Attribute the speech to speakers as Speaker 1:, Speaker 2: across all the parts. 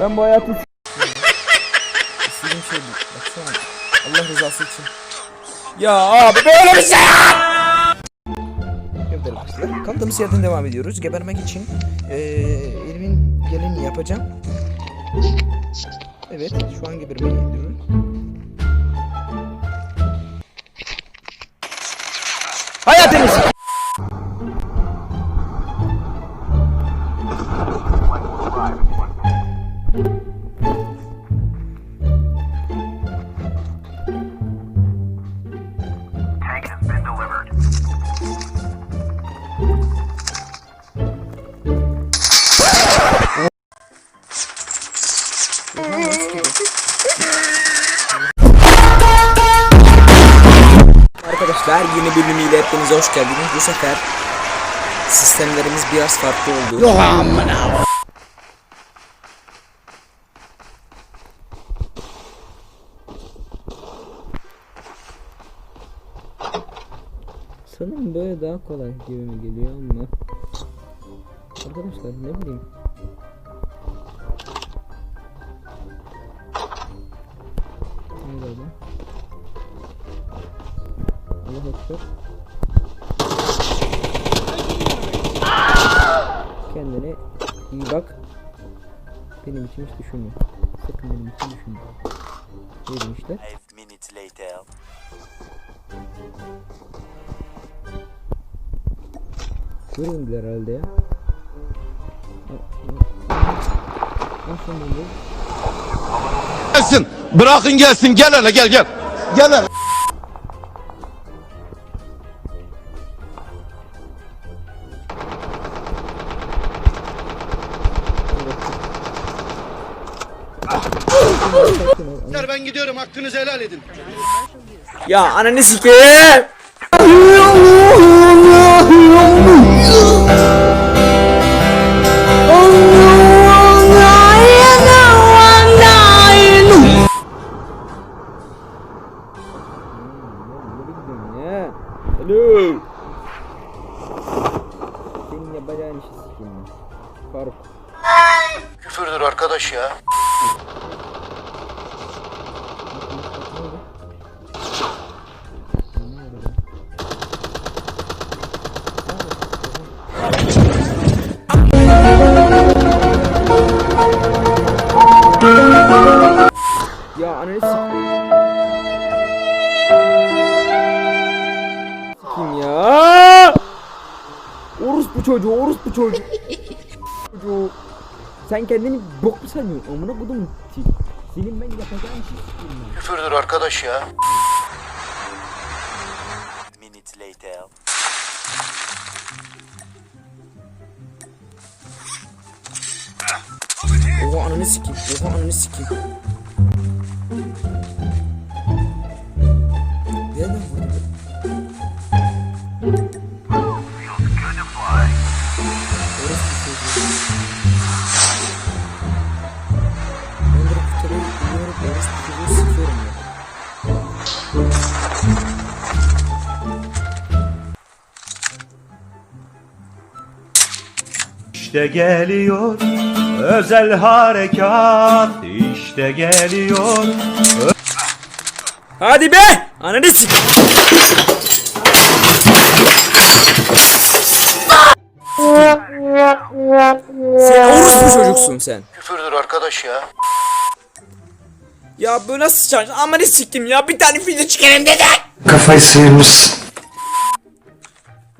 Speaker 1: Ben bu hayatı İstediğim şey. Baksana. Allah rızası için. Ya abi böyle bir şey kaldığımız yerden devam ediyoruz. Gebermek için eee elimin geleni yapacağım. Evet şu an gebermeye gidiyorum. Hayatınız. Hoş geldiniz. Bu sefer sistemlerimiz biraz farklı oldu. Yok Sanırım böyle daha kolay gibi mi geliyor ama Arkadaşlar ne bileyim? Allah ekber. Benim için hiç düşünme. Sakın benim için düşünme. Neydim işte?
Speaker 2: Five minutes later.
Speaker 1: Göründüler herhalde ya. Nasıl oldu?
Speaker 3: gelsin. Bırakın gelsin. Gel hele gel gel. Gel hele. Hakkınızı helal edin.
Speaker 1: Ya ananı sikeyim. Ya sikeyim. Sikeyim ya. Orospu çocuğu, orospu çocuğu. çocuğu. Sen kendini bok mu sanıyorsun? Amına kodum. Senin ben sikeyim ben.
Speaker 3: Küfürdür arkadaş ya.
Speaker 2: Minutes later.
Speaker 1: Oha ananı sikeyim. Oha ananı sikeyim.
Speaker 4: İşte geliyor özel harekat işte geliyor
Speaker 1: Hadi be! Ananı sikeyim. Sen orospu çocuksun sen.
Speaker 3: Küfürdür arkadaş ya.
Speaker 1: Ya bu nasıl sıçarsın? Aman siktim ya bir tane video çıkarım dedi.
Speaker 5: Kafayı sıyırmışsın.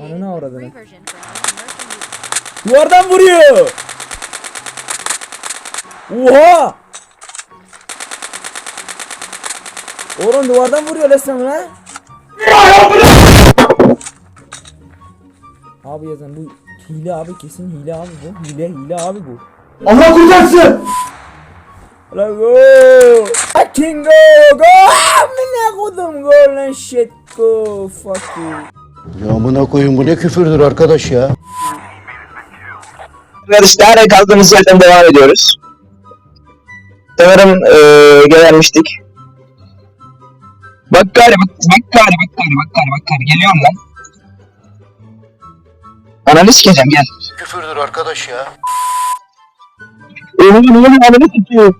Speaker 1: Ananı avradını. Duvardan vuruyor. Oha! Oğlum duvardan vuruyor resmen lan. Abi yazan bu hile abi kesin hile abi bu. Hile hile abi bu.
Speaker 5: Allah kurtarsın.
Speaker 1: Let's go! I can go! Go! Amına kodum go lan shit go! Fuck you.
Speaker 3: Ya amına koyun bu ne küfürdür arkadaş ya.
Speaker 6: Arkadaşlar kaldığımız yerden devam ediyoruz. Sanırım eee gelenmiştik. Bak gari bak bak gari bak gari bak gari bak gari geliyorum lan. Ananı sikeceğim gel.
Speaker 3: Küfürdür arkadaş ya.
Speaker 6: Oğlum ne oluyor ananı sikiyor.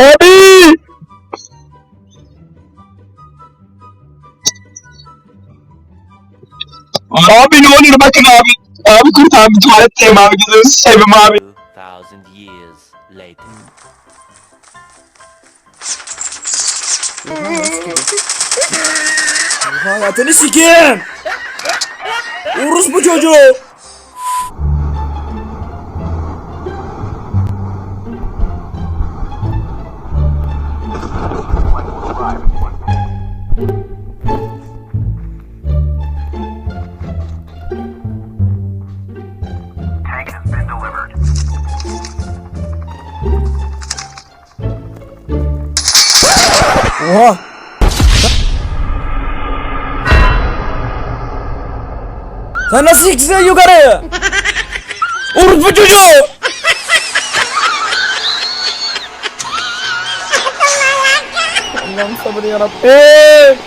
Speaker 6: Abi! Abi ne oluyor bakın abi. Abi kurt abi tuvaletteyim abi gözünüzü seveyim abi.
Speaker 2: 2000 years later.
Speaker 1: Hayatını sikeyim. Urus bu çocuğu. Nasıl çıksın yukarı? Urus bu çocuğu. Allah'ım sabır yarabbim.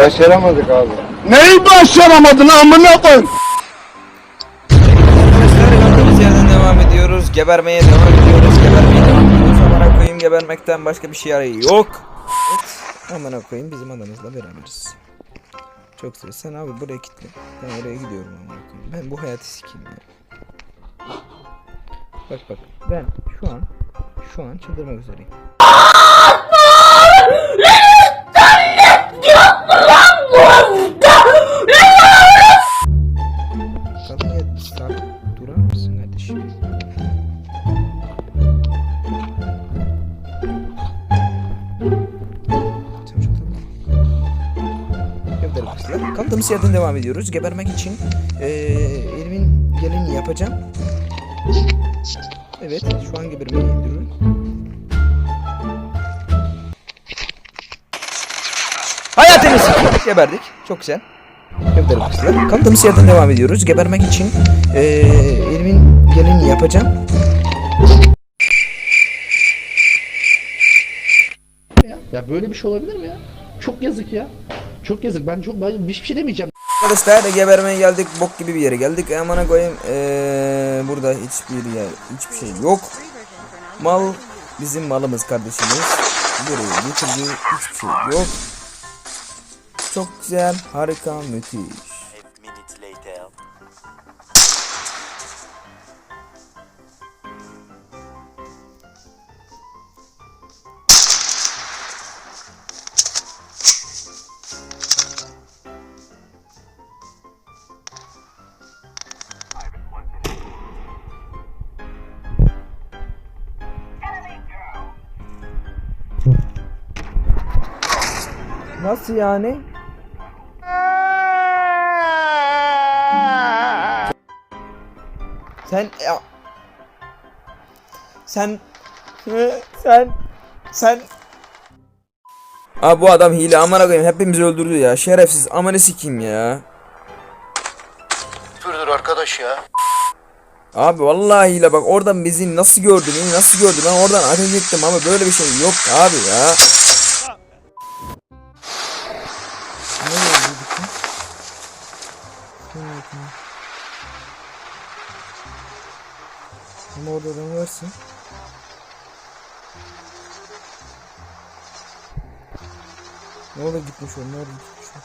Speaker 5: Başaramadık abi.
Speaker 3: Neyi başaramadın amına koy?
Speaker 1: Arkadaşlar kaldığımız yerden devam ediyoruz. Gebermeye devam ediyoruz. Gebermeye devam ediyoruz. Amına koyayım gebermekten başka bir şey yok. Evet. Amına koyayım bizim adamızla beraberiz. Çok güzel. Sen abi buraya kitle. Ben oraya gidiyorum koyayım. Ben bu hayatı sikeyim ya. Bak bak. Ben şu an şu an çıldırmak üzereyim. Kaldığımız devam ediyoruz. Gebermek için eee elimin geleni yapacağım. Evet, şu an gebermeye gidiyorum. Sikeyim. Geberdik. Çok güzel. Gönder başla. Kaldığımız yerden devam ediyoruz. Gebermek için eee elimin geleni yapacağım.
Speaker 7: Ya böyle bir şey olabilir mi ya? Çok yazık ya. Çok yazık. Ben çok ben hiçbir şey demeyeceğim.
Speaker 1: Arkadaşlar gebermeye geldik. Bok gibi bir yere geldik. Amına koyayım. Eee burada hiçbir yer, hiçbir şey yok. Mal bizim malımız kardeşimiz. Buraya getirdi. Hiçbir şey yok. Çok güzel, harika, müthiş. Nasıl yani? Sen ya sen sen sen Abi bu adam hile amına koyayım hepimizi öldürdü ya şerefsiz amanı sikeyim ya.
Speaker 3: Küfürdür arkadaş ya.
Speaker 1: Abi vallahi hile bak oradan bizi nasıl gördü beni nasıl gördü ben oradan ateş ettim ama böyle bir şey yok abi ya. Oldu? Ama orada adam varsın. Ne oldu gitmiş o? Ne oldu gitmiş o?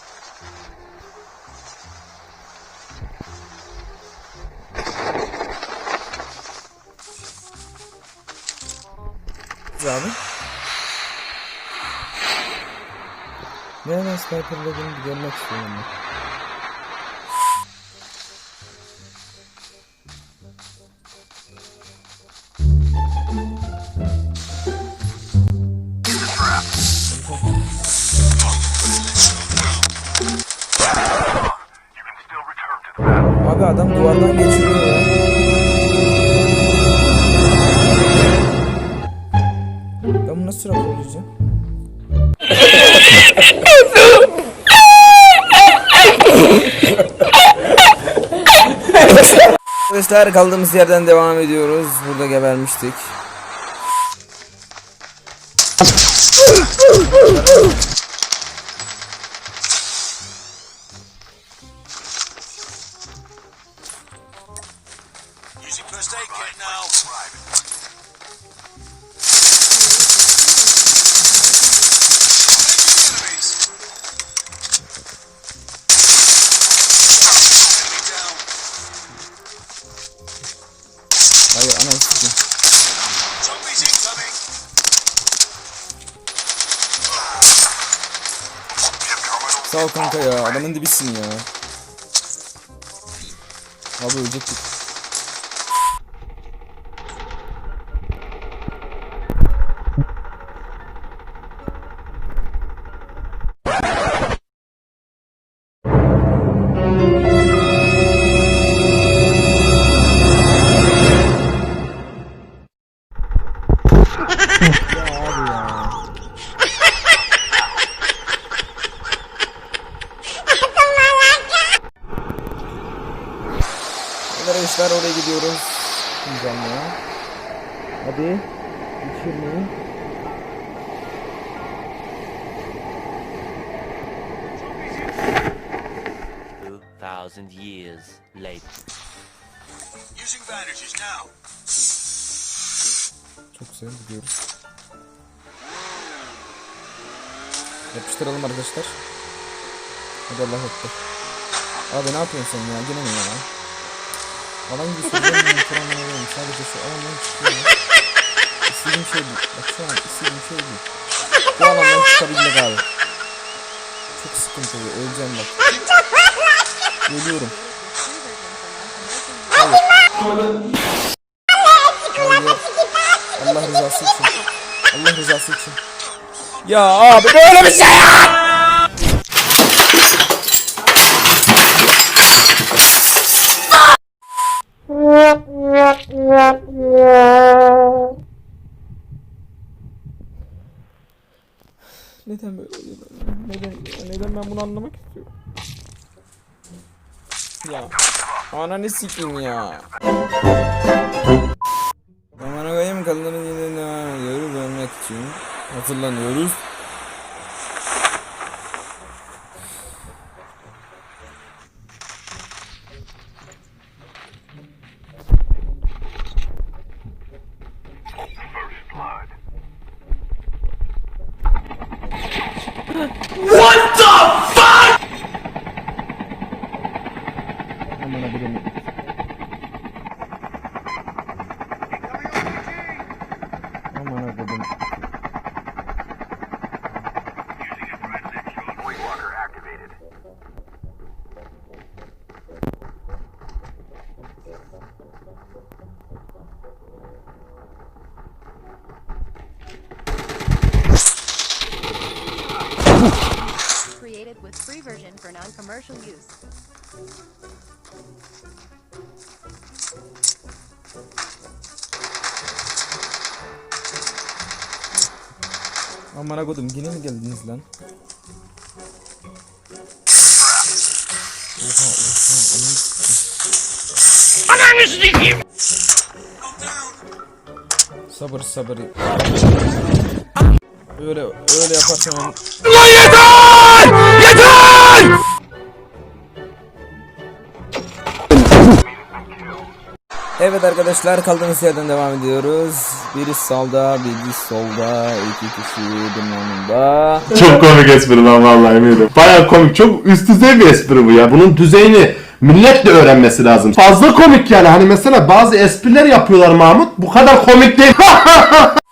Speaker 1: Abi. Nereden sniperladığını görmek istiyorum ben. Raporlayacağım? Arkadaşlar kaldığımız yerden devam ediyoruz. Burada gebermiştik. Ay ananı sikeyim. Sağ ol kanka ya. Adamın dibisin ya. Abi ölecektik. Ya 2,000 years
Speaker 2: later. Using bandages now.
Speaker 1: Çok güzel gidiyoruz. Yapıştıralım arkadaşlar. Hadi Allah ekber. Abi ne yapıyorsun sen ya? Gene mi ya? Alan gibi soruyorum ben kuramına veriyorum. Sadece şu alandan çıkıyor ya. İstediğim şey bu. Bak şu an istediğim şey bu. Bu alandan çıkabilmek abi. Çok sıkıntılı. Öleceğim bak. Geliyorum. Allah rızası için. Allah rızası için. Ya abi böyle bir şey ya! Neden böyle oluyor? Neden, neden ben bunu anlamak istiyorum? Ya. Ananı sikeyim ya. Aman koyayım kadınların yine yürü vermek için hazırlanıyoruz.
Speaker 8: Version for non-commercial use.
Speaker 1: Aman kodum yine mi geldiniz lan? Oha oha ananı sikeyim. Sabır sabır. Öyle öyle yaparsan Evet arkadaşlar kaldığımız yerden devam ediyoruz. Biri sağda, biri solda, iki kişi yanında.
Speaker 9: Çok komik espri lan vallahi eminim. Baya komik. Çok üst düzey bir espri bu ya. Bunun düzeyini millet de öğrenmesi lazım. Fazla komik yani. Hani mesela bazı espriler yapıyorlar Mahmut. Bu kadar komik değil.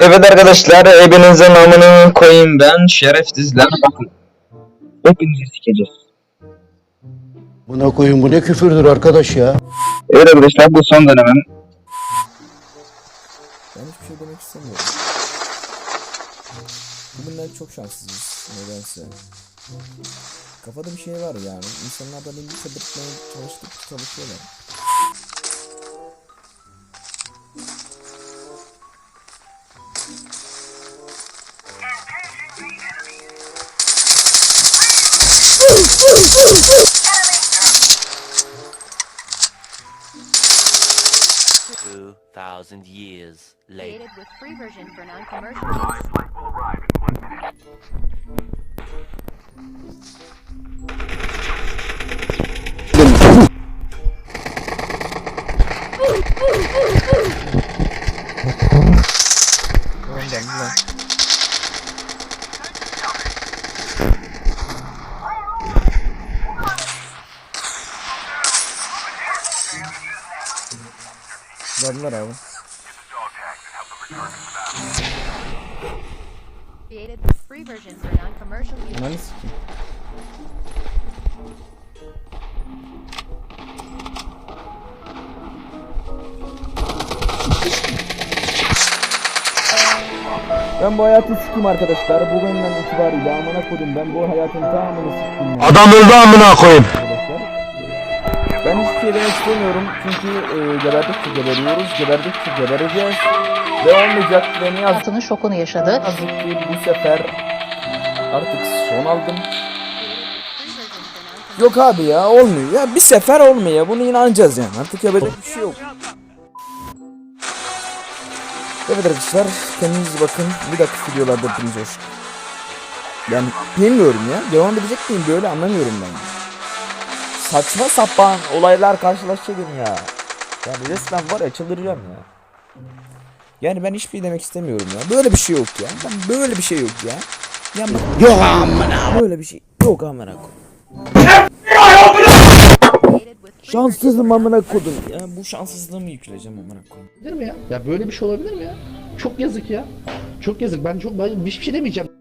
Speaker 6: Evet arkadaşlar hepinizin namını koyayım ben şerefsizler bakın. Hepinizi sikeceğiz.
Speaker 5: Buna koyun bu ne küfürdür arkadaş ya.
Speaker 6: Evet arkadaşlar bu son dönemin
Speaker 1: Ben hiçbir şey demek istemiyorum. Bugünler çok şanssızız nedense. Kafada bir şey var yani. İnsanlar da beni çıldırtmaya çalıştık çalışıyorlar.
Speaker 2: Two thousand years later.
Speaker 8: Created with free version for non-commercial
Speaker 1: Verdiler abi. Ananı. Ben bu hayatı sikeyim arkadaşlar. Bugünden itibariyle amına kodum ben bu hayatın tamamını sikeyim.
Speaker 3: Adam öldü amına koyayım.
Speaker 1: Ben hiçbir şey demek istemiyorum çünkü e, geberdikçe geberiyoruz, geberdikçe gebereceğiz ve olmayacak ve ne yazık
Speaker 10: hayatının şokunu yaşadı.
Speaker 1: yazık ki bu sefer artık son aldım. Yok abi ya olmuyor ya bir sefer olmuyor ya bunu inanacağız yani artık yapacak bir şey yok. Evet arkadaşlar kendinize bakın bir dakika videolarda hepiniz hoş. Yani bilmiyorum ya devam edecek miyim böyle anlamıyorum ben. Saçma sapan olaylar karşılaşacak ya. Yani resmen var ya çıldıracağım ya. Yani ben hiçbir şey demek istemiyorum ya. Böyle bir şey yok ya. Ben böyle bir şey yok ya. Ya yok amına. Böyle bir şey yok amına Şanssızım amına kodum. Ya bu şanssızlığımı yükleyeceğim amına koyayım.
Speaker 7: Olabilir mi ya? Ya böyle bir şey olabilir mi ya? Çok yazık ya. Çok yazık. Ben çok ben hiçbir şey demeyeceğim.